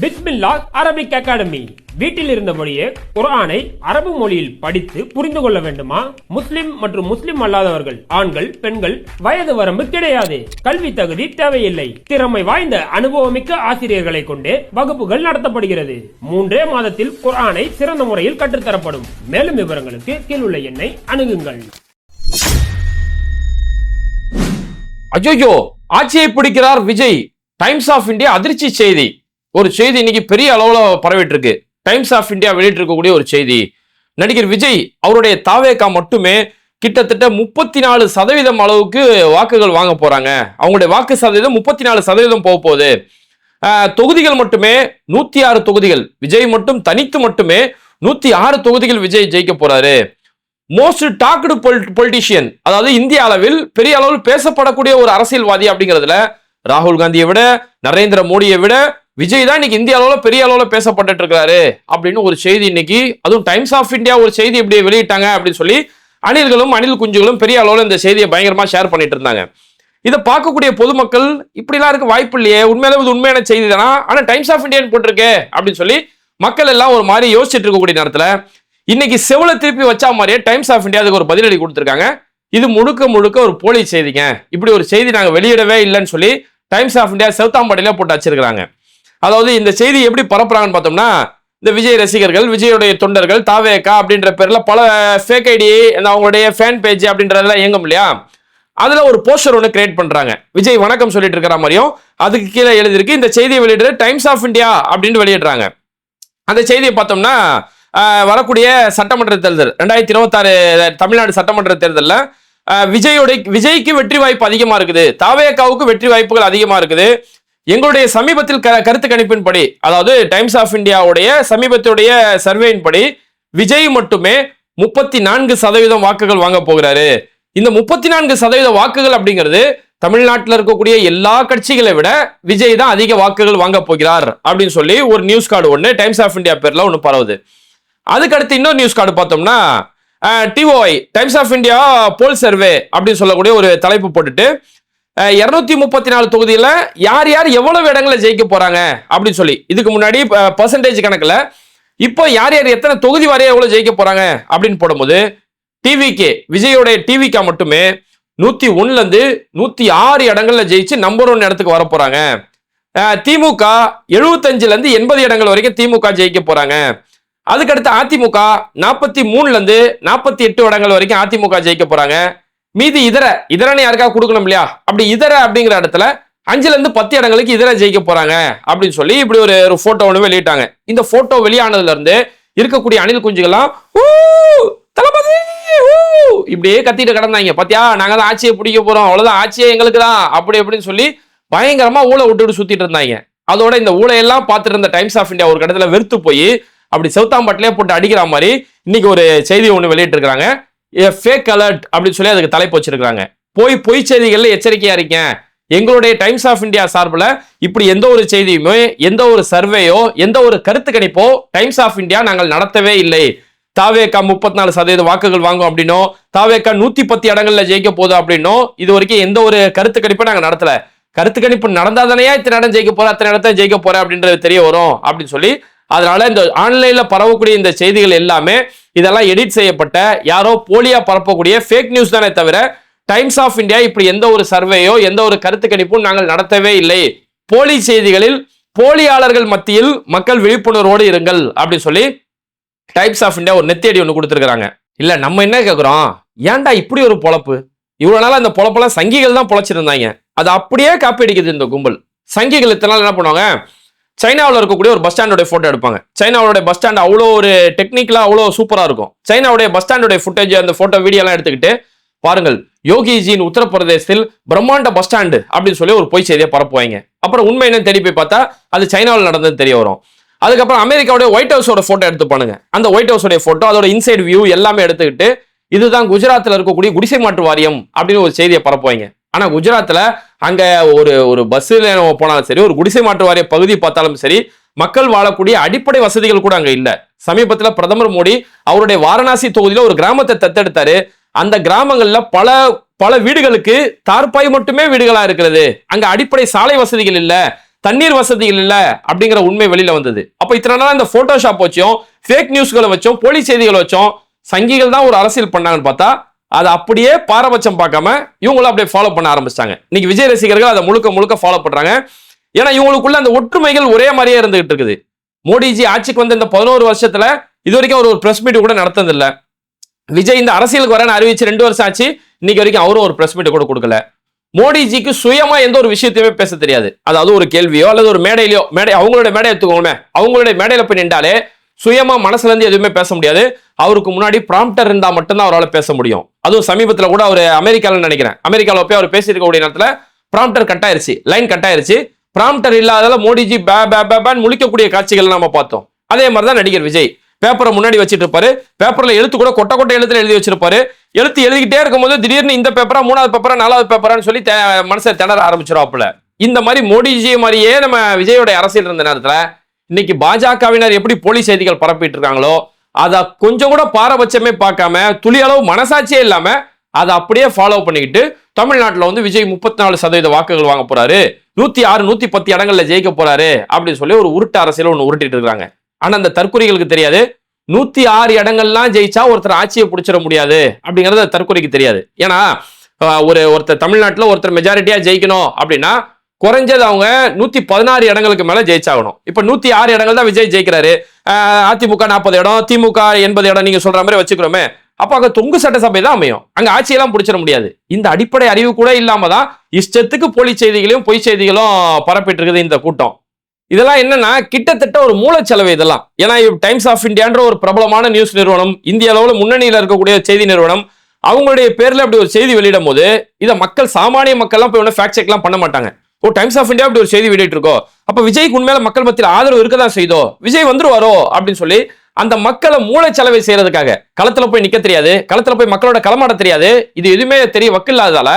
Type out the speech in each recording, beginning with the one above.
பிஸ்மில்லா Arabic academy. வீட்டில் இருந்தபடியே குர்ஆனை அரபு மொழியில் படித்து புரிந்து கொள்ள வேண்டுமா? முஸ்லிம் மற்றும் முஸ்லிம் அல்லாதவர்கள் ஆண்கள் பெண்கள் வயது வரம்பு கிடையாது. கல்வி தகுதி தேவையில்லை. திறமை வாய்ந்த அனுபவமிக்க ஆசிரியர்களை கொண்டே வகுப்புகள் நடத்தப்படுகிறது. மூன்றே மாதத்தில் குர்ஆனை சிறந்த முறையில் கற்றுத்தரப்படும். மேலும் விவரங்களுக்கு கீழுள்ள எண்ணை அணுகுங்கள். அஜோஜோ ஆட்சியை பிடிக்கிறார் விஜய். டைம்ஸ் ஆஃப் இந்தியா அதிர்ச்சி செய்தி. ஒரு செய்தி இன்னைக்கு பெரிய அளவில் பரவிட்டு இருக்கு டைம்ஸ் ஆஃப் இந்தியா வெளியிட்டிருக்கக்கூடிய ஒரு செய்தி. நடிகர் விஜய் அவருடைய தாவேக்கா மட்டுமே கிட்டத்தட்ட முப்பத்தி நாலு சதவீதம் அளவுக்கு வாக்குகள் வாங்க போறாங்க. அவங்களுடைய வாக்கு சதவீதம் முப்பத்தி நாலு சதவீதம் போக போகுது. தொகுதிகள் மட்டுமே நூத்தி ஆறு தொகுதிகள். விஜய் மட்டும் தனித்து மட்டுமே நூத்தி ஆறு தொகுதிகள் விஜய் ஜெயிக்க போறாரு. மோஸ்ட் டாக்டு பொலிட்டிஷியன் அதாவது இந்திய அளவில் பெரிய அளவில் பேசப்படக்கூடிய ஒரு அரசியல்வாதி அப்படிங்கிறதுல ராகுல் காந்தியை விட நரேந்திர மோடியை விட விஜய் தான் இன்னைக்கு இந்திய அளவில் பெரிய அளவில் பேசப்பட்டுட்டு இருக்காரு அப்படின்னு ஒரு செய்தி இன்னைக்கு அதுவும் டைம்ஸ் ஆஃப் இந்தியா ஒரு செய்தி இப்படி வெளியிட்டாங்க அப்படின்னு சொல்லி அணில்களும் அணில் குஞ்சுகளும் பெரிய அளவில் இந்த செய்தியை பயங்கரமா ஷேர் பண்ணிட்டு இருந்தாங்க. இதை பார்க்கக்கூடிய பொதுமக்கள் இப்படிலாம் இருக்க வாய்ப்பு இல்லையே உண்மையிலே இது உண்மையான செய்தி தானா? ஆனால் டைம்ஸ் ஆஃப் இந்தியான்னு போட்டிருக்கே அப்படின்னு சொல்லி மக்கள் எல்லாம் ஒரு மாதிரி யோசிச்சுட்டு இருக்கக்கூடிய நேரத்தில் இன்னைக்கு செவல திருப்பி வச்சா மாதிரியே டைம்ஸ் ஆஃப் இந்தியா அதுக்கு ஒரு பதிலடி கொடுத்துருக்காங்க. இது முழுக்க முழுக்க ஒரு போலி செய்திங்க. இப்படி ஒரு செய்தி நாங்கள் வெளியிடவே இல்லைன்னு சொல்லி டைம்ஸ் ஆஃப் இந்தியா செவத்தாம்பாடியில போட்டு வச்சிருக்கிறாங்க. அதாவது இந்த செய்தி எப்படி பரப்புறாங்கன்னு பார்த்தோம்னா இந்த விஜய் ரசிகர்கள் விஜயுடைய தொண்டர்கள் தாவேக்கா அப்படின்ற பேர்ல பல ஃபேக் ஐடி அவங்களுடைய ஃபேன் பேஜ் அப்படின்றதெல்லாம் இயங்கும் இல்லையா? அதுல ஒரு போஸ்டர் ஒன்று கிரியேட் பண்றாங்க. விஜய் வணக்கம் சொல்லிட்டு இருக்கிற மாதிரியும் அதுக்கு கீழே எழுதிருக்கு இந்த செய்தியை வெளியிடுற டைம்ஸ் ஆஃப் இந்தியா அப்படின்னு வெளியிடுறாங்க. அந்த செய்தியை பார்த்தோம்னா வரக்கூடிய சட்டமன்ற தேர்தல் ரெண்டாயிரத்தி இருபத்தாறு தமிழ்நாடு சட்டமன்ற தேர்தலில் விஜயோட விஜய்க்கு வெற்றி வாய்ப்பு அதிகமாக இருக்குது தாவேக்காவுக்கு வெற்றி வாய்ப்புகள் அதிகமாக இருக்குது எங்களுடைய சமீபத்தில் க கருத்து கணிப்பின்படி அதாவது டைம்ஸ் ஆஃப் இந்தியாவுடைய சமீபத்துடைய சர்வேயின் படி விஜய் மட்டுமே முப்பத்தி நான்கு சதவீதம் வாக்குகள் வாங்க போகிறாரு. இந்த முப்பத்தி நான்கு சதவீத வாக்குகள் அப்படிங்கிறது தமிழ்நாட்டில் இருக்கக்கூடிய எல்லா கட்சிகளை விட விஜய் தான் அதிக வாக்குகள் வாங்க போகிறார் அப்படின்னு சொல்லி ஒரு நியூஸ் கார்டு ஒன்று டைம்ஸ் ஆஃப் இந்தியா பேர்ல ஒன்று பரவுது. அதுக்கடுத்து இன்னொரு நியூஸ் கார்டு பார்த்தோம்னா TOI Times of India poll survey அப்படின்னு சொல்லக்கூடிய ஒரு தலைப்பு போட்டுட்டு இருநூத்தி முப்பத்தி நாலு தொகுதியில் யார் யார் எவ்வளவு இடங்களை ஜெயிக்க போறாங்க அப்படின்னு சொல்லி. இதுக்கு முன்னாடி பர்சன்டேஜ் கணக்குல இப்போ யார் யார் எத்தனை தொகுதி வரைய எவ்வளவு ஜெயிக்க போறாங்க அப்படின்னு போடும்போது டிவிகே விஜயோடைய டிவிக்கா மட்டுமே நூத்தி ஒன்றுலேருந்து இருந்து நூத்தி ஆறு இடங்கள்ல ஜெயிச்சு நம்பர் ஒன் இடத்துக்கு வர போறாங்க. திமுக எழுபத்தஞ்சுல இருந்து எண்பது இடங்கள் வரைக்கும் திமுக ஜெயிக்க போறாங்க. அதுக்கடுத்து அதிமுக நாற்பத்தி மூணுல இருந்து நாற்பத்தி எட்டு இடங்கள் வரைக்கும் அதிமுக ஜெயிக்க போறாங்க. மீதி இதர இதரன்னு யாருக்காக கொடுக்கணும் இல்லையா? அப்படி இதர அப்படிங்கிற இடத்துல அஞ்சுல இருந்து பத்து இடங்களுக்கு இதர ஜெயிக்க போறாங்க அப்படின்னு சொல்லி இப்படி ஒரு ஒரு போட்டோ ஒன்று வெளியிட்டாங்க. இந்த போட்டோ வெளியானதுல இருந்து இருக்கக்கூடிய அணில் குஞ்சுகள்லாம் "ஊ, தளபதி இப்படியே கத்திட்டு கிடந்தாங்க. பாத்தியா? நாங்க தான் ஆட்சியை பிடிக்க போறோம். அவ்வளவுதான். ஆட்சியே எங்களுக்கு தான். அப்படி அப்படின்னு சொல்லி பயங்கரமா ஊழ விட்டுட்டு சுத்திட்டு இருந்தாங்க. அதோட இந்த ஊழையெல்லாம் பார்த்துட்டு இருந்த டைம்ஸ் ஆஃப் இந்தியா ஒரு கடத்துல வெறுத்து போய் அப்படி செவுத்தாம்பட்டிலே போட்டு அடிக்கிற மாதிரி இன்னைக்கு ஒரு செய்தி ஒன்று வெளியிட்டு இருக்கிறாங்க ஃபேக் அலர்ட் அப்படின்னு சொல்லி அதுக்கு தலைப்பு வச்சிருக்காங்க போய் பொய் செய்திகளில் எச்சரிக்கையா இருக்கேன் எங்களுடைய டைம்ஸ் ஆஃப் இந்தியா சார்பில் இப்படி எந்த ஒரு செய்தியுமே எந்த ஒரு சர்வேயோ எந்த ஒரு கருத்து கணிப்போ டைம்ஸ் ஆஃப் இந்தியா நாங்கள் நடத்தவே இல்லை. தாவேக்கா முப்பத்தி நாலு சதவீத வாக்குகள் வாங்கும் அப்படின்னோ தாவேக்கா நூத்தி பத்து இடங்கள்ல ஜெயிக்க போகுது அப்படின்னோ இது வரைக்கும் எந்த ஒரு கருத்து கணிப்பும் நாங்கள் நடத்தல. கருத்து கணிப்பு நடந்தாதானே இத்தனை இடம் ஜெயிக்க போறேன் அத்தனை இடத்த ஜெயிக்க போறேன் அப்படின்றது தெரிய வரும் அப்படின்னு சொல்லி அதனால இந்த ஆன்லைன்ல பரவக்கூடிய இந்த செய்திகள் எல்லாமே இதெல்லாம் எடிட் செய்யப்பட்ட யாரோ போலியா பரப்பக்கூடிய ஃபேக் நியூஸ் தானே தவிர டைம்ஸ் ஆஃப் இந்தியா இப்படி எந்த ஒரு சர்வேயோ எந்த ஒரு கருத்து கணிப்பும் நாங்கள் நடத்தவே இல்லை. போலி செய்திகளில் போலியாளர்கள் மத்தியில் மக்கள் விழிப்புணர்வோடு இருங்கள் அப்படின்னு சொல்லி டைப்ஸ் ஆஃப் இந்தியா ஒரு நெத்தியடி ஒன்று கொடுத்துருக்காங்க இல்ல நம்ம என்ன கேட்குறோம் ஏன்டா இப்படி ஒரு பொழப்பு? இவ்வளவு நாள் அந்த பொழப்பெல்லாம் சங்கிகள் தான் பொழைச்சிருந்தாங்க அது அப்படியே காப்பி அடிக்குது இந்த கும்பல். சங்கிகள் இத்தனை நாள் என்ன பண்ணுவாங்க? சைனாவில் இருக்கக்கூடிய ஒரு பஸ் ஸ்டாண்டோட ஃபோட்டோ எடுப்பாங்க. சைனாவோட பஸ் ஸ்டாண்ட் அவ்வளோ ஒரு டெக்னிக்கலாக அவ்வளோ சூப்பராக இருக்கும். சைனாவுடைய பஸ் ஸ்டாண்டோடைய ஃபுட்டேஜ் அந்த ஃபோட்டோ வீடியோலாம் எடுத்துக்கிட்டு பாருங்கள். யோகிஜியின் உத்தரப்பிரதேசத்தில் பிரம்மாண்ட பஸ் ஸ்டாண்டு அப்படின்னு சொல்லி ஒரு பொய் செய்தியை பரப்புவாங்க. அப்புறம் உண்மை என்னன்னு தேடி போய் பார்த்தா அது சைனாவில் நடந்தது தெரிய வரும். அதுக்கப்புறம் அமெரிக்காவுடைய ஒயிட் ஹவுஸோட ஃபோட்டோ எடுத்து பண்ணுங்க அந்த ஒயிட் ஹவுஸோடைய ஃபோட்டோ அதோட இன்சைட் வியூ எல்லாமே எடுத்துக்கிட்டு இதுதான் குஜராத்தில் இருக்கக்கூடிய குடிசை மாற்று வாரியம் அப்படின்னு ஒரு செய்தியை பரப்புவாங்க. ஆனால் குஜராத்தில் அங்கே ஒரு ஒரு பஸ்ஸில் போனாலும் சரி ஒரு குடிசை மாற்று வாரிய பகுதி பார்த்தாலும் சரி மக்கள் வாழக்கூடிய அடிப்படை வசதிகள் கூட அங்கே இல்லை. சமீபத்தில் பிரதமர் மோடி அவருடைய வாரணாசி தொகுதியில் ஒரு கிராமத்தை தத்தெடுத்தாரு. அந்த கிராமங்களில் பல பல வீடுகளுக்கு தார்பாய் மட்டுமே வீடுகளாக இருக்கிறது. அங்கே அடிப்படை சாலை வசதிகள் இல்லை தண்ணீர் வசதிகள் இல்லை அப்படிங்கிற உண்மை வெளியில வந்தது. அப்போ இத்தனை நாள் இந்த போட்டோஷாப் வச்சும் ஃபேக் நியூஸ்களை வச்சும் போலி செய்திகளை வச்சும் சங்கிகள் தான் ஒரு அரசியல் பண்ணாங்கன்னு பார்த்தா அதை அப்படியே பாரபட்சம் பார்க்காம இவங்களும் அப்படியே ஃபாலோ பண்ண ஆரம்பிச்சிட்டாங்க. இன்னைக்கு விஜய் ரசிகர்கள் அதை முழுக்க முழுக்க ஃபாலோ பண்றாங்க. ஏன்னா இவங்களுக்குள்ள அந்த ஒற்றுமைகள் ஒரே மாதிரியே இருந்துகிட்டு இருக்குது. மோடிஜி ஆட்சிக்கு வந்த இந்த பதினோரு வருஷத்துல இது வரைக்கும் அவர் ஒரு பிரஸ் மீட் கூட நடத்ததில்ல. விஜய் இந்த அரசியலுக்கு வரேன்னு அறிவிச்சு ரெண்டு வருஷம் ஆச்சு இன்னைக்கு வரைக்கும் அவரும் ஒரு பிரஸ் மீட் கூட கொடுக்கல. மோடிஜிக்கு சுயமா எந்த ஒரு விஷயத்தையுமே பேச தெரியாது. அதாவது ஒரு கேள்வியோ அல்லது ஒரு மேடையிலயோ மேடை அவங்களோட மேடை எடுத்துக்கோங்களே அவங்களுடைய மேடையில போய் நின்றாலே சுயமா மனசுல இருந்து எதுவுமே பேச முடியாது. அவருக்கு முன்னாடி ப்ராம்ப்டர் இருந்தால் மட்டும்தான் அவரால் பேச முடியும். அதுவும் சமீபத்தில் கூட அவர் அமெரிக்காவில் நினைக்கிறேன். அமெரிக்காவில் போய் அவர் பேசியிருக்கக்கூடிய நேரத்தில் ப்ராம்ப்டர் கட் ஆயிருச்சு லைன் கட் ஆயிருச்சு. ப்ராம்ப்டர் இல்லாதால மோடிஜி பே பே பே பேன்னு முழிக்கக்கூடிய காட்சிகள் நம்ம பார்த்தோம். அதே மாதிரி தான் நடிகர் விஜய். பேப்பரை முன்னாடி வச்சுட்டு இருப்பாரு. பேப்பர்ல எழுத்து கூட கொட்டை கொட்டை எழுத்துல எழுதி வச்சிருப்பாரு. எழுத்து எழுதிக்கிட்டே இருக்கும்போது திடீர்னு இந்த பேப்பரா மூணாவது பேப்பரா நாலாவது பேப்பரான்னு சொல்லி மனசை திணற ஆரம்பிச்சிருவாப்புல. இந்த மாதிரி மோடிஜி மாதிரியே நம்ம விஜயோட அரசியல் இருந்த நேரத்துல இன்னைக்கு பாஜகவினர் எப்படி போலி செய்திகள் பரப்பிட்டு இருக்காங்களோ அதை கொஞ்சம் கூட பாரபட்சமே பார்க்காம துளி அளவு மனசாட்சியே இல்லாம அதை அப்படியே ஃபாலோ பண்ணிக்கிட்டு தமிழ்நாட்டில் வந்து விஜய் முப்பத்தி நாலு சதவீத வாக்குகள் வாங்க போறாரு. நூத்தி ஆறு நூத்தி பத்து இடங்கள்ல ஜெயிக்க போறாரு அப்படின்னு சொல்லி ஒரு உருட்டு அரசியல் ஒன்று உருட்டிட்டு இருக்காங்க. ஆனா அந்த தற்கொலைகளுக்கு தெரியாது. நூத்தி ஆறு இடங்கள்லாம் ஜெயிச்சா ஒருத்தர் ஆட்சியை பிடிச்சிட முடியாது அப்படிங்கறது தற்கொலைக்கு தெரியாது. ஏன்னா ஒரு ஒருத்தர் தமிழ்நாட்டில் ஒருத்தர் மெஜாரிட்டியா ஜெயிக்கணும் அப்படின்னா குறைஞ்சது அவங்க நூத்தி பதினாறு இடங்களுக்கு மேல ஜெயிச்சாகணும். இப்ப நூத்தி ஆறு இடங்கள் தான் விஜய் ஜெயிக்கிறாரு. அதிமுக நாற்பது இடம் திமுக எண்பது இடம் நீங்க சொல்ற மாதிரி வச்சுக்கிறோமே. அப்ப அங்க தொங்கு சட்டசபை தான் அமையும். அங்க ஆட்சியெல்லாம் பிடிச்சிட முடியாது. இந்த அடிப்படை அறிவு கூட இல்லாம தான் இஷ்டத்துக்கு போலி செய்திகளையும் பொய் செய்திகளும் பரப்பிட்டு இருக்குது இந்த கூட்டம். இதெல்லாம் என்னன்னா கிட்டத்தட்ட ஒரு மூலச்செலவு இதெல்லாம். ஏன்னா டைம்ஸ் ஆஃப் இந்தியான்ற ஒரு பிரபலமான நியூஸ் நிறுவனம் இந்திய அளவில் முன்னணியில் இருக்கக்கூடிய செய்தி நிறுவனம் அவங்களுடைய பேர்ல அப்படி ஒரு செய்தி வெளியிடும் போது இதை மக்கள் சாமானிய மக்கள்லாம் போய் ஒன்றும் ஃபேக்ட் செக்லாம் பண்ண மாட்டாங்க. ஓ டைம்ஸ் ஆஃப் இந்தியா அப்படி ஒரு செய்தி வெளியிட்டு இருக்கோம் அப்ப விஜய்க்கு உண்மையில மக்கள் மத்தியில் ஆதரவு இருக்கதான் செய்தோ? விஜய் வந்துருவாரோ? அப்படின்னு சொல்லி அந்த மக்களை மூளைச்சலவை செய்யறதுக்காக களத்துல போய் நிக்க தெரியாது களத்துல போய் மக்களோட களமாட தெரியாது இது எதுவுமே தெரிய வக்கில்லாததால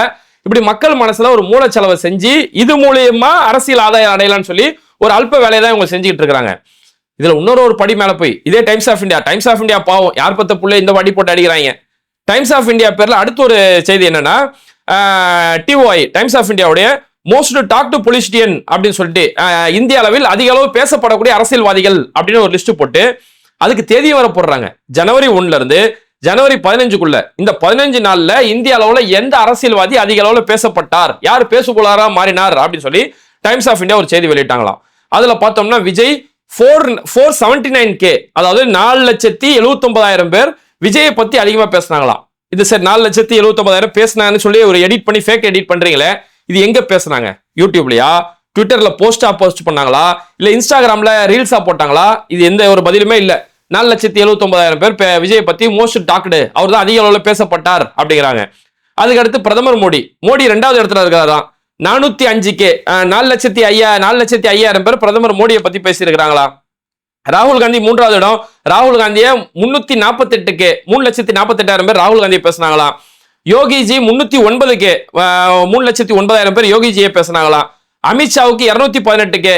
இப்படி மக்கள் மனசுல ஒரு மூளைச்சலவை செஞ்சு இது மூலியமா அரசியல் ஆதாயம் அடையலாம்னு சொல்லி ஒரு அல்ப வேலையை தான் இவங்க செஞ்சுக்கிட்டு இருக்கிறாங்க. இதுல இன்னொரு ஒரு படி மேல போய் இதே Times of India Times of India பாவம் யார் பத்த புள்ள இந்த வடி போட்டு அடிக்கிறாங்க. டைம்ஸ் ஆஃப் இந்தியா பேர்ல அடுத்த ஒரு செய்தி என்னன்னா டிஓஐ டைம்ஸ் ஆஃப் இந்தியாவுடைய மோஸ்ட் டாக் டு பொலிஸ்டியன் அப்படின்னு சொல்லிட்டு இந்திய அளவில் அதிக அளவு பேசப்படக்கூடிய அரசியல்வாதிகள் அப்படின்னு ஒரு லிஸ்ட் போட்டு அதுக்கு தேதியை வர போடுறாங்க. ஜனவரி ஒண்ணுல இருந்து ஜனவரி பதினஞ்சுக்குள்ள. இந்த பதினஞ்சு நாள்ல இந்திய அளவுல எந்த அரசியல்வாதி அதிக அளவுல பேசப்பட்டார்? யார் பேசுகொள்ளாரா மாறினார்? அப்படின்னு சொல்லி டைம்ஸ் ஆஃப் இந்தியா ஒரு செய்தி வெளியிட்டாங்களாம். அதுல பார்த்தோம்னா Vijay four four seventy nine K அதாவது நாலு லட்சத்தி எழுபத்தொன்பதாயிரம் பேர் விஜயை பத்தி அதிகமா பேசுனாங்களாம். இது சரி நாலு லட்சத்தி எழுபத்தொன்பதாயிரம் பேசினாங்கன்னு சொல்லி ஒரு எடிட் பண்ணி ஃபேக் எடிட் பண்றீங்களே இது எங்க பேசுனாங்க? யூடியூப்லயா? ட்விட்டர்ல போஸ்டா போஸ்ட் பண்ணாங்களா? இல்ல இன்ஸ்டாகிராம்ல ரீல்ஸா போட்டாங்களா? இது எந்த ஒரு பதிலுமே இல்ல. நாலு லட்சத்தி எழுபத்தொன்பதாயிரம் பேர் பே- விஜயை பத்தி மோஸ்ட் டாக்டு. அவர் தான் அதிக அளவில் பேசப்பட்டார் அப்படிங்கிறாங்க. அதுக்கடுத்து பிரதமர் மோடி. மோடி ரெண்டாவது இடத்துல இருக்கிறாரா நானூத்தி அஞ்சு கே நாலு லட்சத்தி ஐயா நாலு லட்சத்தி ஐயாயிரம் பேர் பிரதமர் மோடியை பத்தி பேசியிருக்கிறாங்களா? ராகுல் காந்தி மூன்றாவது இடம். ராகுல் காந்தியை முன்னூத்தி நாற்பத்தி எட்டுக்கு மூணு லட்சத்தி நாற்பத்தெட்டாயிரம் பேர் ராகுல் காந்தியை பேசினாங்களாம். யோகிஜி முன்னூத்தி ஒன்பது கே மூணு லட்சத்தி ஒன்பதாயிரம் பேர் யோகிஜியை பேசினாங்களாம் அமித்ஷாவுக்கு இருநூத்தி பதினெட்டு கே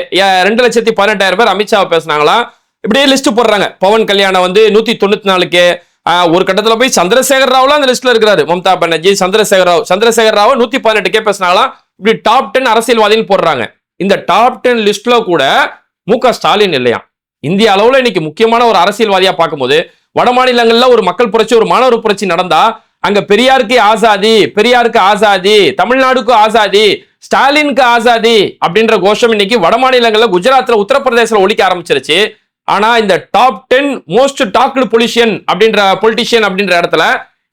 ரெண்டு லட்சத்தி பதினெட்டாயிரம் பேர் அமித்ஷாவை பேசினாங்களாம் இப்படியே லிஸ்ட் போடுறாங்க. பவன் கல்யாணம் வந்து நூத்தி தொண்ணூத்தி நாலு கே ஒரு கட்டத்துல போய் சந்திரசேகர் ராவ்லாம் அந்த லிஸ்ட்ல இருக்கிறாரு. மம்தா பானர்ஜி சந்திரசேகர் ராவ் சந்திரசேகர் ராவ் நூத்தி பதினெட்டு கே பேசினாங்களாம் இப்படி டாப் டென் அரசியல்வாதின்னு போடுறாங்க. இந்த டாப் டென் லிஸ்ட்ல கூட மு க ஸ்டாலின் இல்லையா? இந்திய அளவுல இன்னைக்கு முக்கியமான ஒரு அரசியல்வாதியா பார்க்கும்போது வட மாநிலங்கள்ல ஒரு மக்கள் புரட்சி ஒரு மாணவர் புரட்சி நடந்தா அங்க பெரியாருக்கு ஆசாதி பெரியாருக்கு ஆசாதி தமிழ்நாடுக்கு ஆசாதி ஸ்டாலினுக்கு ஆசாதி அப்படின்ற கோஷம் இன்னைக்கு வட மாநிலங்கள்ல குஜராத்ல உத்தரப்பிரதேசல ஒழிக்க ஆரம்பிச்சிருச்சு. ஆனா இந்த top ten most talked politician அப்படின்ற பொலிட்டிஷியன் அப்படின்ற இடத்துல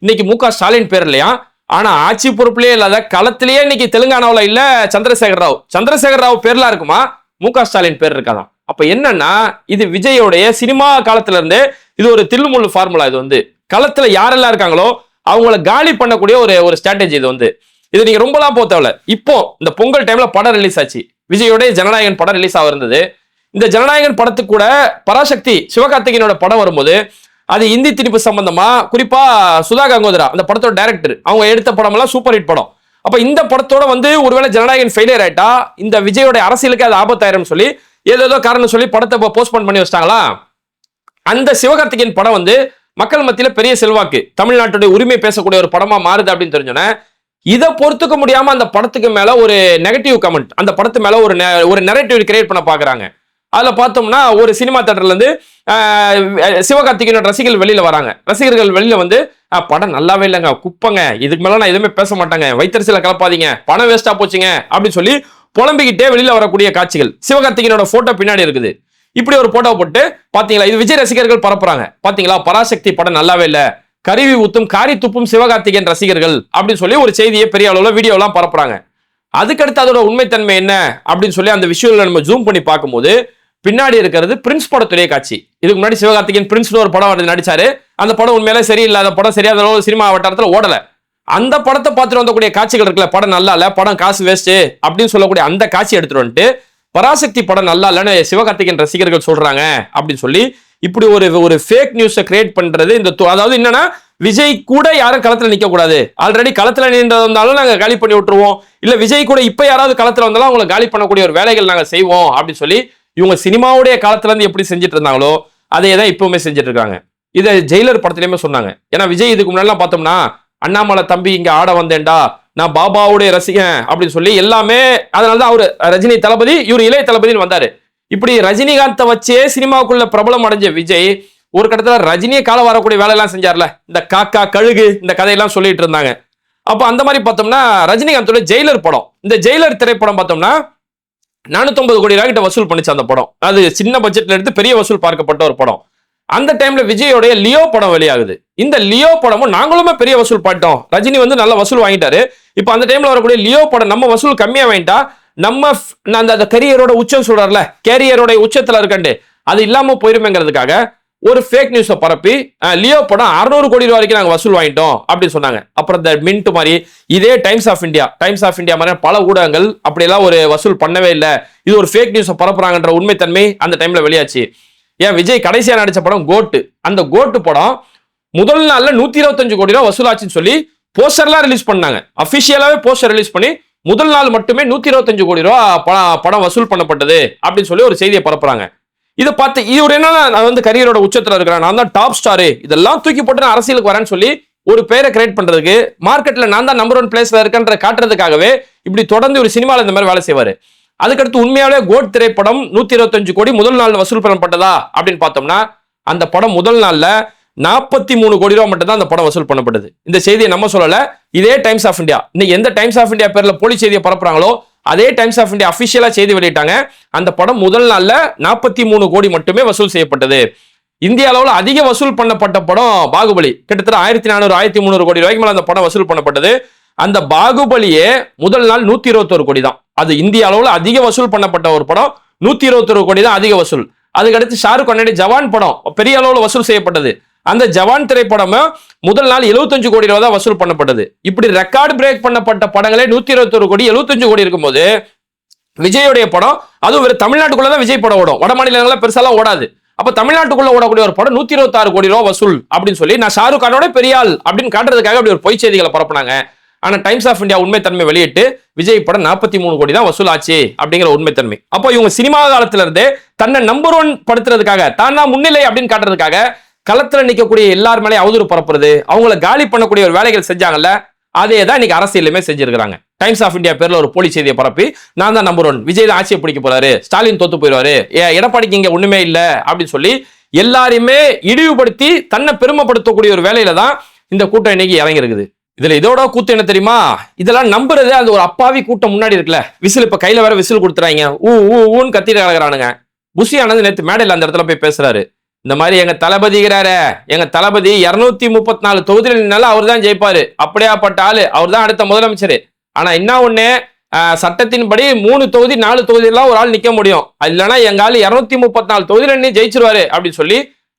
இன்னைக்கு மு க ஸ்டாலின் பேர் இல்லையா? ஆனா ஆட்சி பொறுப்புலயே இல்லாத களத்திலேயே இன்னைக்கு தெலுங்கானாவில் இல்ல சந்திரசேகர் ராவ். சந்திரசேகர் ராவ் பேர்லாம் இருக்குமா? மு க ஸ்டாலின் பேர் இருக்காதான். அப்ப என்னன்னா இது விஜயோடைய சினிமா காலத்துல இருந்து இது ஒரு தில்லுமுள்ளு ஃபார்முலா இது வந்து. களத்துல யாரெல்லாம் இருக்காங்களோ அவங்கள காலி பண்ணக்கூடிய ஒரு ஒரு ஸ்ட்ராட்டஜி இது வந்து. இது நீங்க ரொம்பலாம் போக தேவையில்ல. இப்போ இந்த பொங்கல் டைம்ல படம் ரிலீஸ் ஆச்சு. விஜயோடைய ஜனநாயகன் படம் ரிலீஸ் ஆக இருந்தது. இந்த ஜனநாயகன் படத்துக்கு கூட பராசக்தி சிவகார்த்திகேயனோட படம் வரும்போது அது இந்தி திணிப்பு சம்பந்தமா குறிப்பா சுதா கங்கோதரா அந்த படத்தோட டைரக்டர் அவங்க எடுத்த படம் எல்லாம் சூப்பர் ஹிட் படம். அப்ப இந்த படத்தோட வந்து ஒருவேளை ஜனநாயகன் ஃபெயிலியர் ஆயிட்டா இந்த விஜயோட அரசியலுக்கு அது ஆபத்தாயிரம் சொல்லி ஏதேதோ காரணம் சொல்லி படத்தை போஸ்ட்போன் பண்ணி வச்சிட்டாங்களா? அந்த சிவகார்த்திகேயன் படம் வந்து மக்கள் மத்தியில பெரிய செல்வாக்கு. தமிழ்நாட்டுடைய உரிமை பேசக்கூடிய ஒரு படமா மாறுது அப்படின்னு தெரிஞ்சோன்னே இதை பொறுத்துக்க முடியாம அந்த படத்துக்கு மேல ஒரு நெகட்டிவ் கமெண்ட் அந்த படத்து மேல ஒரு நெ- ஒரு நெரட்டிவ் கிரியேட் பண்ண பாக்குறாங்க. அதுல பார்த்தோம்னா ஒரு சினிமா தேட்டர்ல இருந்து சிவகார்த்திகேயனோட ரசிகர்கள் வெளியில வராங்க. ரசிகர்கள் வெளியில வந்து படம் நல்லாவே இல்லைங்க குப்பங்க. இதுக்கு மேல நான் எதுவுமே பேச மாட்டாங்க. வைத்தரிசில கலப்பாதீங்க. பணம் வேஸ்டா போச்சுங்க. அப்படின்னு சொல்லி புலம்பிக்கிட்டே வெளியில வரக்கூடிய காட்சிகள். சிவகார்த்திகேயனோட போட்டோ பின்னாடி இருக்குது. இப்படி ஒரு போட்டோ போட்டு பாத்தீங்களா இது விஜய் ரசிகர்கள் பரப்புறாங்க. பாத்தீங்களா பராசக்தி படம் நல்லாவே இல்ல. கருவி ஊத்தும் காரி துப்பும் சிவகார்த்திகேயன் ரசிகர்கள் அப்படின்னு சொல்லி ஒரு செய்தியை பெரிய அளவுல வீடியோ எல்லாம் பரப்புறாங்க. அதுக்கடுத்து அதோட உண்மைத்தன்மை என்ன அப்படின்னு சொல்லி அந்த விஷயங்கள நம்ம ஜூம் பண்ணி பார்க்கும்போது பின்னாடி இருக்கிறது பிரின்ஸ் படத்துடைய காட்சி. இதுக்கு முன்னாடி சிவகார்த்திகேயன் பிரின்ஸ்னு ஒரு படம் வந்து நடிச்சாரு. அந்த படம் உண்மையிலே சரியில்லாத படம் சரியாத அளவு சினிமா வட்டாரத்தில் ஓடல. அந்த படத்தை பார்த்துட்டு வந்தக்கூடிய காட்சிகள் இருக்குல்ல படம் நல்லா இல்ல படம் காசு வேஸ்ட் அப்படின்னு சொல்லக்கூடிய அந்த காட்சி எடுத்துட்டு வந்துட்டு பராசக்தி படம் நல்லா இல்லைன்னு சிவகார்த்திகேயன் ரசிகர்கள் சொல்றாங்க அப்படின்னு சொல்லி இப்படி ஒரு ஒரு ஃபேக் நியூஸை கிரியேட் பண்றது இந்த அதாவது என்னன்னா விஜய் கூட யாரும் களத்துல நிக்க கூடாது. ஆல்ரெடி களத்துல நின்றது வந்தாலும் நாங்க காலி பண்ணி விட்டுருவோம். இல்ல விஜய் கூட இப்ப யாராவது களத்துல வந்தாலும் அவங்களை காலி பண்ணக்கூடிய ஒரு வேலைகள் நாங்க செய்வோம் அப்படின்னு சொல்லி இவங்க சினிமாவுடைய காலத்துல இருந்து எப்படி செஞ்சுட்டு இருந்தாங்களோ அதே தான் இப்பவுமே செஞ்சுட்டு இருக்காங்க. இதை ஜெயிலர் படத்துலயுமே சொன்னாங்க. ஏன்னா விஜய் இதுக்கு முன்னாடிலாம் பார்த்தோம்னா அண்ணாமலை தம்பி இங்க ஆட வந்தேன்டா நான் பாபாவுடைய ரசிகன் அப்படின்னு சொல்லி எல்லாமே அதனால தான் அவரு ரஜினி தளபதி இவர் இளைய தளபதினு வந்தாரு. இப்படி ரஜினிகாந்தை வச்சே சினிமாவுக்குள்ள பிரபலம் அடைஞ்ச விஜய் ஒரு கட்டத்துல ரஜினியை கால வரக்கூடிய வேலையெல்லாம் செஞ்சார்ல. இந்த காக்கா கழுகு இந்த கதையெல்லாம் சொல்லிட்டு இருந்தாங்க. அப்போ அந்த மாதிரி பார்த்தோம்னா ரஜினிகாந்தோட ஜெயிலர் படம். இந்த ஜெயிலர் திரைப்படம் பார்த்தோம்னா நானூத்தொன்பது கோடி ரூபாய் கிட்ட வசூல் பண்ணிச்சு அந்த படம். அது சின்ன பட்ஜெட்ல எடுத்து பெரிய வசூல் பார்க்கப்பட்ட ஒரு படம். அந்த டைம்ல விஜயோடைய லியோ படம் வெளியாகுது. இந்த லியோ படமும் நாங்களுமே பெரிய வசூல் பண்ணிட்டோம். ரஜினி வந்து நல்ல வசூல் வாங்கிட்டாரு. இப்போ அந்த டைம்ல வரக்கூடிய லியோ படம் நம்ம வசூல் கம்மியா வாங்கிட்டா நம்ம நான் அந்த- அந்த கரியரோட உச்சம் சொல்றாருல கேரியரோட உச்சத்துல இருக்கண்டு. அது இல்லாம போயிருமேங்கிறதுக்காக ஒரு ஃபேக் நியூஸை பரப்பி லியோ படம் அறுநூறு கோடி ரூபா வரைக்கும் நாங்கள் வசூல் வாங்கிட்டோம் அப்படின்னு சொன்னாங்க. அப்புறம் இந்த மின்ட் மாதிரி இதே Times of India Times of India மாதிரி பல ஊடகங்கள் அப்படியெல்லாம் ஒரு வசூல் பண்ணவே இல்லை. இது ஒரு ஃபேக் நியூஸை பரப்புறாங்கன்ற உண்மைத்தன்மை அந்த டைம்ல வெளியாச்சு. ஏன் விஜய் கடைசியா நடிச்ச படம் கோட்டு. அந்த கோட்டு படம் முதல் நாள்ல நூத்தி இருபத்தஞ்சு கோடி ரூபாய் வசூலாச்சுன்னு சொல்லி போஸ்டர்லாம் ரிலீஸ் பண்ணாங்க. அபிஷியலாவே போஸ்டர் ரிலீஸ் பண்ணி முதல் நாள் மட்டுமே நூத்தி இருபத்தஞ்சு கோடி ரூபா படம் வசூல் பண்ணப்பட்டது அப்படின்னு சொல்லி ஒரு செய்தியை பரப்புறாங்க. இதை பார்த்து இவர் என்ன நான் வந்து கரியரோட உச்சத்துல இருக்கிறேன். நான் தான் டாப் ஸ்டாரு இதெல்லாம் தூக்கி போட்டு நான் அரசியலுக்கு வரேன்னு சொல்லி ஒரு பேரை கிரியேட் பண்றதுக்கு மார்க்கெட்ல நான் தான் நம்பர் ஒன் பிளேஸ்ல இருக்கேன்ற காட்டுறதுக்காகவே இப்படி தொடர்ந்து ஒரு சினிமாவில் இந்த மாதிரி வேலை செய்வாரு. அதுக்கடுத்து உண்மையாவே கோட் திரைப்படம் நூத்தி இருபத்தஞ்சு கோடி முதல் நாள் வசூல் பண்ணப்பட்டதா அப்படின்னு பார்த்தோம்னா அந்த படம் முதல் நாள்ல நாற்பத்தி மூணு கோடி ரூபா மட்டும் தான் அந்த படம் வசூல் பண்ணப்பட்டது. இந்த செய்தியை நம்ம சொல்லல. இதே டைம்ஸ் ஆஃப் இந்தியா இன்னைக்கு எந்த டைம்ஸ் ஆஃப் இந்தியா பேர்ல போலி செய்தியை பரப்புறாங்களோ அதே டைம்ஸ் ஆஃப் இந்தியா அபிஷியலா செய்தி வெளியிட்டாங்க. அந்த படம் முதல் நாள்ல நாற்பத்தி மூணு கோடி மட்டுமே வசூல் செய்யப்பட்டது. இந்திய அளவில் அதிக வசூல் பண்ணப்பட்ட படம் பாகுபலி. கிட்டத்தட்ட ஆயிரத்தி நானூறு ஆயிரத்தி முந்நூறு கோடி ரூபாய்க்கு மேல அந்த படம் வசூல் பண்ணப்பட்டது. அந்த பாகுபலியே முதல் நாள் நூத்தி இருபத்தொரு கோடி தான் அது இந்திய அளவில் அதிக வசூல் பண்ணப்பட்ட ஒரு படம். நூத்தி இருபத்தொரு கோடி தான் அதிக வசூல். அதுக்கடுத்து ஷாருக் கானுடைய ஜவான் படம். பெரிய அளவில் வசூல் செய்யப்பட்டது. அந்த ஜவான் திரைப்படமும் முதல் நாள் 75 கோடி ரூபா தான் வசூல் பண்ணப்பட்டது. இப்படி ரெக்கார்டு பிரேக் பண்ணப்பட்ட படங்களே நூத்தி இருபத்தொரு கோடி 75 கோடி இருக்கும்போது விஜயோடைய படம் அதுவும் வேறு தமிழ்நாட்டுக்குள்ள தான் விஜய் படம் ஓடும். வட மாநிலங்கள பெருசாலாம் ஓடாது. அப்ப தமிழ்நாட்டுக்குள்ள ஓடக்கூடிய ஒரு படம் நூத்தி இருபத்தாறு கோடி ரூபா வசூல் அப்படின்னு சொல்லி நான் ஷாருக் கானோட பெரியாள் அப்படின்னு காட்டுறதுக்காக அப்படி ஒரு பொய் செய்திகளை பரப்புனாங்க. ஆனா டைம்ஸ் ஆஃப் இந்தியா உண்மைத்தன்மை வெளியிட்டு விஜய் படம் நாற்பத்தி மூணு கோடி தான் வசூலாச்சு அப்படிங்கிற உண்மைத்தன்மை. அப்போ இவங்க சினிமா காலத்துல இருந்தே தன்னை நம்பர் ஒன் படுத்துறதுக்காக தான் தான் முன்னிலை அப்படின்னு காட்டுறதுக்காக களத்துல நிக்கக்கூடிய எல்லார் மேலேயும் அவதூறு பரப்புறது அவங்கள காலி பண்ணக்கூடிய ஒரு வேலைகள் செஞ்சாங்கல்ல அதே தான் இன்னைக்கு அரசியலுமே செஞ்சிருக்காங்க டைம்ஸ் ஆஃப் இந்தியா பேர்ல ஒரு போலி செய்தியை பரப்பி நான் தான் நம்பர் ஒன் விஜய் தான் ஆட்சியை பிடிக்க போறாரு ஸ்டாலின் தோத்து போயிடுவாரு எடப்பாடிக்கு இங்க ஒண்ணுமே இல்லை அப்படின்னு சொல்லி எல்லாரையுமே இழிவுபடுத்தி தன்னை பெருமைப்படுத்தக்கூடிய ஒரு வேலையில தான் இந்த கூட்டம் இன்னைக்கு இறங்கி இருக்குது இதுல இதோட கூத்து என்ன தெரியுமா? இதெல்லாம் நம்புறது அந்த ஒரு அப்பாவி கூட்டம் முன்னாடி இருக்குல்ல. விசில் இப்ப கையில வேற விசில் கொடுத்துறாங்க. ஊ ஊ ஊன்னு கத்திட்டு கிடக்குறானுங்க புஷி ஆனது நேத்து மேடையில் அந்த இடத்துல போய் பேசுறாரு. இந்த மாதிரி எங்க தளபதிங்கிறாரு எங்க தளபதி இருநூத்தி முப்பத்தி நாலு தொகுதியில் நின்னாலும் அவர் தான் ஜெயிப்பாரு. அப்படியாப்பட்ட ஆளு அவர் தான் அடுத்த முதலமைச்சர். ஆனா என்ன ஒண்ணு சட்டத்தின்படி மூணு தொகுதி நாலு தொகுதியெல்லாம் ஒரு ஆள் நிக்க முடியும். இல்லைன்னா எங்க ஆள் இருநூத்தி முப்பத்தி நாலு தொகுதியில் நின்று ஜெயிச்சிருவாரு அப்படின்னு சொல்லி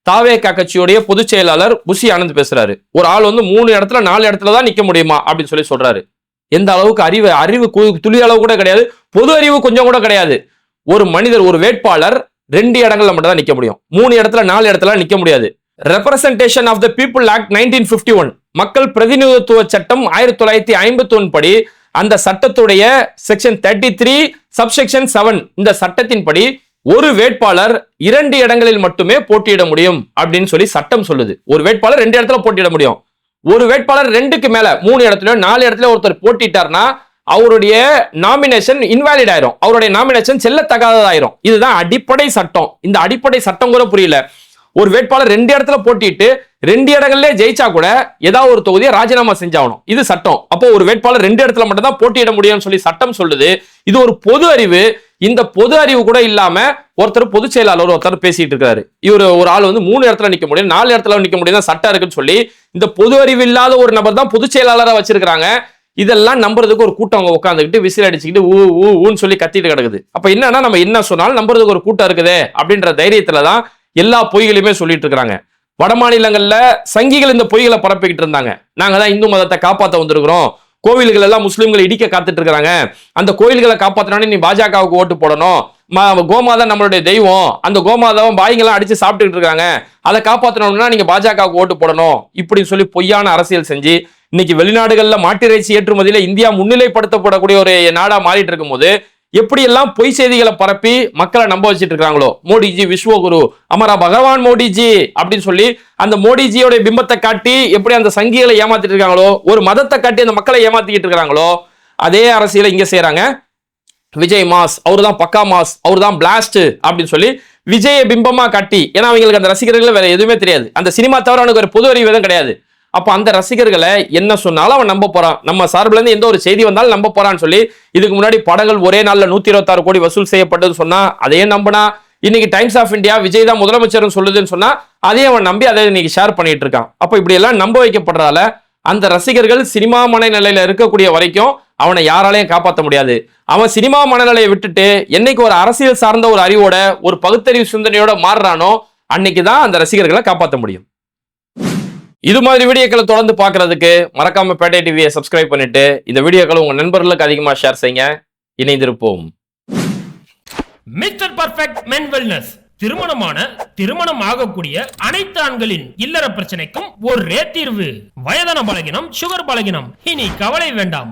தாவேகா கட்சியுடைய பொதுச் செயலாளர் புஷி ஆனந்த் பேசுறாரு. ஒரு ஆள் வந்து மூணு இடத்துல நாலு இடத்துல தான் நிக்க முடியுமா? அப்படின்னு சொல்லி சொல்றாரு. எந்த அளவுக்கு அறிவு அறிவு கு- துளி அளவு கூட கிடையாது. பொது அறிவு கொஞ்சம் கூட கிடையாது. ஒரு மனிதர் ஒரு வேட்பாளர் ரெண்டு இடங்கள்ல மட்டும் தான் நிக்க முடியும். மூணு இடத்துல நாலு இடத்துல நிக்க முடியாது. Representation of the people act nineteen fifty one மக்கள் பிரதிநிதித்துவ சட்டம் ஆயிரத்தி தொள்ளாயிரத்தி ஐம்பத்தி ஒன் படி அந்த சட்டத்துடைய section thirty three subsection seven இந்த சட்டத்தின்படி ஒரு வேட்பாளர் இரண்டு இடங்களில் மட்டுமே போட்டியிட முடியும் அப்படின்னு சொல்லி சட்டம் சொல்லுது. ஒரு வேட்பாளர் ரெண்டு இடத்துல போட்டியிட முடியும். ஒரு வேட்பாளர் ரெண்டுக்கு மேல மூணு இடத்துல நாலு இடத்துல ஒருத்தர் போட்டிட்டார்னா அவருடைய நாமினேஷன் இன்வாலிட் ஆயிரும். அவருடைய நாமினேஷன் செல்லத்தகாததாயிரும். இதுதான் அடிப்படை சட்டம். இந்த அடிப்படை சட்டம் கூட புரியல. ஒரு வேட்பாளர் ரெண்டு இடத்துல போட்டிட்டு ரெண்டு இடங்கள்ல ஜெயிச்சா கூட ஏதாவது ஒரு தொகுதியை ராஜினாமா செஞ்சாகணும். இது சட்டம். அப்போ ஒரு வேட்பாளர் ரெண்டு இடத்துல மட்டும் தான் போட்டியிட முடியும்னு சொல்லி சட்டம் சொல்லுது. இது ஒரு பொது அறிவு. இந்த பொது அறிவு கூட இல்லாம ஒருத்தர் பொதுச் செயலாளர் ஒருத்தர் பேசிட்டு இருக்காரு. இவர் ஒரு ஆள் வந்து மூணு இடத்துல நிக்க முடியும் நாலு இடத்துல நிக்க முடியும் சட்டம் இருக்குன்னு சொல்லி இந்த பொது அறிவு இல்லாத ஒரு நபர் தான் பொதுச் செயலாளராக வச்சிருக்காங்க இதெல்லாம் நம்புறதுக்கு ஒரு கூட்டம் அவங்க உட்காந்துக்கிட்டு விசில் அடிச்சுக்கிட்டு ஊ ஊன்னு சொல்லி கத்திட்டு கிடக்குது. அப்ப என்னன்னா நம்ம என்ன சொன்னாலும் நம்புறதுக்கு ஒரு கூட்டம் இருக்குதே அப்படின்ற தைரியத்துல தான் எல்லா பொய்களையுமே சொல்லிட்டு இருக்கிறாங்க வட மாநிலங்கள்ல சங்கிகள் இந்த பொய்களை பரப்பிக்கிட்டு இருந்தாங்க. நாங்க தான் இந்து மதத்தை காப்பாற்ற வந்திருக்கிறோம். கோவில்கள் எல்லாம் முஸ்லீம்களை இடிக்க காத்துட்டு இருக்கிறாங்க அந்த கோயில்களை காப்பாத்தணும்னு நீ பாஜகவுக்கு ஓட்டு போடணும். ம- கோமாதா நம்மளுடைய தெய்வம். அந்த கோமாதாவும் பாய்ங்கெல்லாம் அடிச்சு சாப்பிட்டுட்டு இருக்காங்க அதை காப்பாற்றணும்னா நீங்க பாஜகவுக்கு ஓட்டு போடணும். இப்படின்னு சொல்லி பொய்யான அரசியல் செஞ்சு இன்னைக்கு வெளிநாடுகளில் மாட்டிறைச்சி ஏற்றுமதியில இந்தியா முன்னிலைப்படுத்தப்படக்கூடிய ஒரு நாடா மாறிட்டு இருக்கும்போது எப்படியெல்லாம் பொய் செய்திகளை பரப்பி மக்களை நம்ப வச்சிட்டு இருக்காங்களோ? மோடிஜி விஸ்வகுரு அமரா பகவான் மோடிஜி அப்படின்னு சொல்லி அந்த மோடிஜியோட பிம்பத்தை காட்டி எப்படி அந்த சங்கிகளை ஏமாத்திட்டு இருக்காங்களோ ஒரு மதத்தை காட்டி அந்த மக்களை ஏமாத்திக்கிட்டு இருக்காங்களோ அதே அரசியலை இங்க செய்கிறாங்க விஜய் மாஸ் அவர் தான் பக்கா மாஸ் அவர் தான் பிளாஸ்ட் அப்படின்னு சொல்லி விஜய பிம்பமா காட்டி ஏன்னா அவங்களுக்கு அந்த ரசிகர்கள் வேற எதுவுமே தெரியாது. அந்த சினிமா தவிர அவனுக்கு ஒரு பொது அறிவு எதுவும் கிடையாது. அப்போ அந்த ரசிகர்களை என்ன சொன்னாலும் அவன் நம்ப போறான். நம்ம சார்பில் இருந்து எந்த ஒரு செய்தி வந்தாலும் நம்ப போறான்னு சொல்லி இதுக்கு முன்னாடி படங்கள் ஒரே நாளில் நூத்தி இருபத்தாறு கோடி வசூல் செய்யப்பட்டது சொன்னா அதையே நம்பினா இன்னைக்கு டைம்ஸ் ஆஃப் இந்தியா விஜய் தான் முதலமைச்சர்னு சொல்லுதுன்னு சொன்னா அதையும் அவன் நம்பி அதை இன்னைக்கு ஷேர் பண்ணிட்டு இருக்கான். அப்போ இப்படி எல்லாம் நம்ப வைக்கப்படுறதால அந்த ரசிகர்கள் சினிமா மனநிலையில இருக்கக்கூடிய வரைக்கும் அவனை யாராலையும் காப்பாற்ற முடியாது. அவன் சினிமா மனநிலையை விட்டுட்டு என்னைக்கு ஒரு அரசியல் சார்ந்த ஒரு அறிவோட ஒரு பகுத்தறிவு சிந்தனையோட மாறுறானோ அன்னைக்கு தான் அந்த ரசிகர்களை காப்பாற்ற முடியும். இது மாதிரி வீடியோக்களை தொடர்ந்து பார்க்கறதுக்கு மறக்காம பேட்டை டிவியை சப்ஸ்கிரைப் பண்ணிட்டு இந்த வீடியோக்களை உங்க நண்பர்களுக்கு அதிகமாக ஷேர் செய்யுங்க. இணைந்திருப்போம். மிஸ்டர் பர்ஃபெக்ட் மென் வெல்னஸ் திருமணமான திருமணம் ஆகக்கூடிய அனைத்து ஆண்களின் இல்லற பிரச்சனைக்கும் ஒரே தீர்வு. வயதான பலகினம் சுகர் பலகினம். இனி கவலை வேண்டாம்.